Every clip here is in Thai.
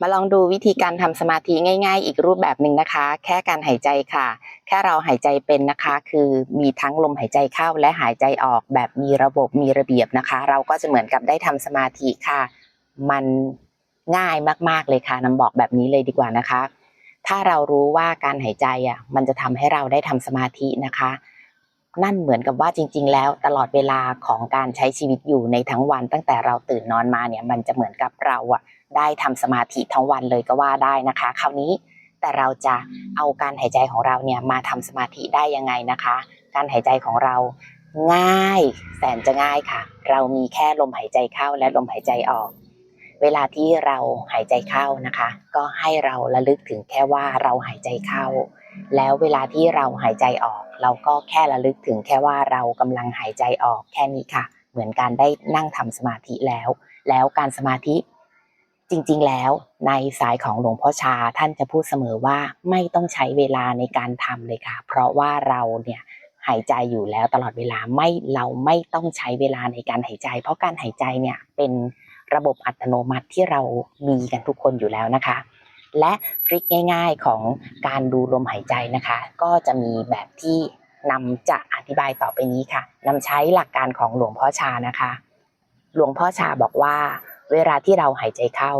มาลองดูวิธีการทำสมาธิง่าย ๆ อีกรูปแบบหนึ่งนะคะ แค่การหายใจค่ะ แค่เราหายใจเป็นนะคะ คือมีทั้งลมหายใจเข้าและหายใจออกแบบมีระบบมีระเบียบนะคะ เราก็จะเหมือนกับได้ทำสมาธิค่ะ มันง่ายมากๆเลยค่ะน้ำบอกแบบนี้เลยดีกว่านะคะ ถ้าเรารู้ว่าการหายใจอะมันจะทำให้เราได้ทำสมาธินะคะ นั่นเหมือนกับว่าจริง ๆ แล้วตลอดเวลาของการใช้ชีวิตอยู่ในทั้งวัน ตั้งแต่เราตื่นนอนมาเนี่ยมันจะเหมือนกับเราอะ ได้ทำสมาธิทั้งวันเลยก็ว่าได้นะคะ คราวนี้แต่เราจะเอาการหายใจของเราเนี่ยมาทำสมาธิได้ยังไงนะคะ การหายใจของเราง่ายแสนจะง่ายค่ะ เรามีแค่ลมหายใจเข้าและลมหายใจออก เวลาที่เราหายใจเข้านะคะ ก็ให้เราระลึกถึงแค่ว่าเราหายใจเข้า แล้วเวลาที่เราหายใจออก เราก็แค่ระลึกถึงแค่ว่าเรากำลังหายใจออกแค่นี้ค่ะ เหมือนการได้นั่งทำสมาธิแล้ว แล้วการสมาธิ จริงๆ แล้วในสายของหลวงพ่อชาท่านจะพูดเสมอว่าไม่ต้องใช้เวลาในการทำเลยค่ะ เพราะว่าเราเนี่ยหายใจอยู่แล้วตลอดเวลาไม่เราไม่ต้องใช้เวลาในการหายใจ เพราะการหายใจเนี่ยเป็นระบบอัตโนมัติที่เรามีกันทุกคนอยู่แล้วนะคะ และทริคง่าย ๆของการดูลมหายใจนะคะ ก็จะมีแบบที่นำจะอธิบายต่อไปนี้ค่ะนำใช้หลักการของหลวงพ่อชานะคะ หลวงพ่อชาบอกว่า เวลาที่เราหายใจเข้า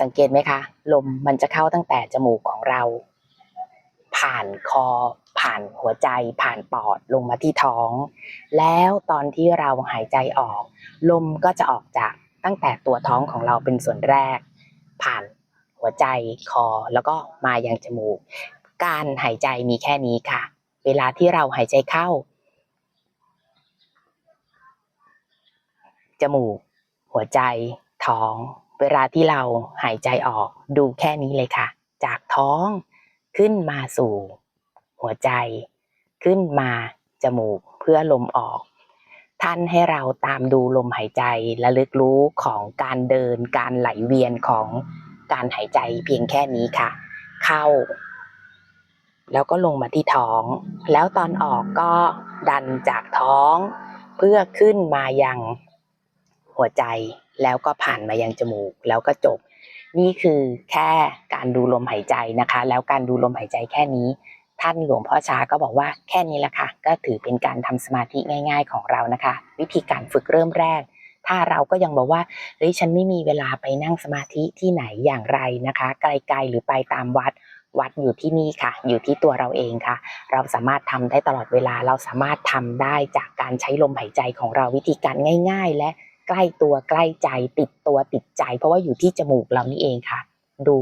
สังเกตไหมคะ ลมมันจะเข้าตั้งแต่จมูกของเรา ผ่านคอ ผ่านหัวใจ ผ่านปอดลงมาที่ท้อง แล้วตอนที่เราหายใจออก ลมก็จะออกจากตั้งแต่ตัวท้องของเราเป็นส่วนแรก ผ่านหัวใจคอแล้วก็มายังจมูก การหายใจมีแค่นี้ค่ะ เวลาที่เราหายใจเข้า จมูก หัวใจ ท้อง เวลาที่เราหายใจออกดูแค่นี้เลยค่ะ จากท้องขึ้นมาสู่ หัวใจ ขึ้นมาจมูกเพื่อลมออกท่านให้เราตามดูลมหายใจและลึกรู้ของการเดินการไหลเวียนของการหายใจเพียงแค่นี้ค่ะ เข้า แล้วก็ลงมาที่ท้อง แล้วตอนออกก็ดันจากท้อง เพื่อขึ้นมายัง หัวใจแล้วก็ผ่านมายังจมูกแล้วก็จบ นี่คือแค่การดูลมหายใจนะคะ แล้วการดูลมหายใจแค่นี้ ท่านหลวงพ่อชาก็บอกว่าแค่นี้ละค่ะ ก็ถือเป็นการทำสมาธิง่าย ๆ ของเรานะคะ วิธีการฝึกเริ่มแรก ถ้าเราก็ยังบอกว่าเฮ้ยฉันไม่มีเวลาไปนั่งสมาธิที่ไหนอย่างไรนะคะ ไกลๆหรือไปตามวัดวัดอยู่ที่นี่ค่ะ อยู่ที่ตัวเราเองค่ะ เราสามารถทำได้ตลอดเวลา เราสามารถทำได้จากการใช้ลมหายใจของเราวิธีการง่าย ๆ และ ใกล้ตัวใกล้ใจติดตัวติดใจ เพราะว่าอยู่ที่จมูกเรานี่เองค่ะ ดู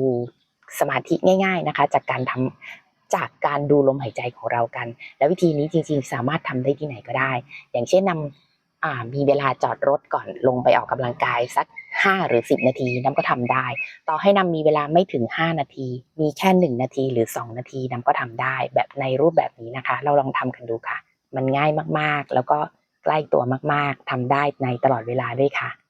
สมาธิง่าย ๆนะคะ จากการทำจากการดูลมหายใจของเรากัน แล้ววิธีนี้จริงๆ สามารถทำได้ที่ไหนก็ได้ อย่างเช่นนำอ่ามีเวลาจอดรถก่อนลงไปออกกำลังกายสัก 5 หรือ 10 นาทีน้ำก็ทำได้ ต่อให้นำมีเวลาไม่ถึง 5 นาที มีแค่ 1 นาทีหรือ 2 นาทีน้ำก็ทำได้ แบบในรูปแบบนี้นะคะ เราลองทำกันดูค่ะ มันง่ายมากๆ แล้วก็ ใกล้ตัวมากๆทำได้ในตลอดเวลาด้วยค่ะ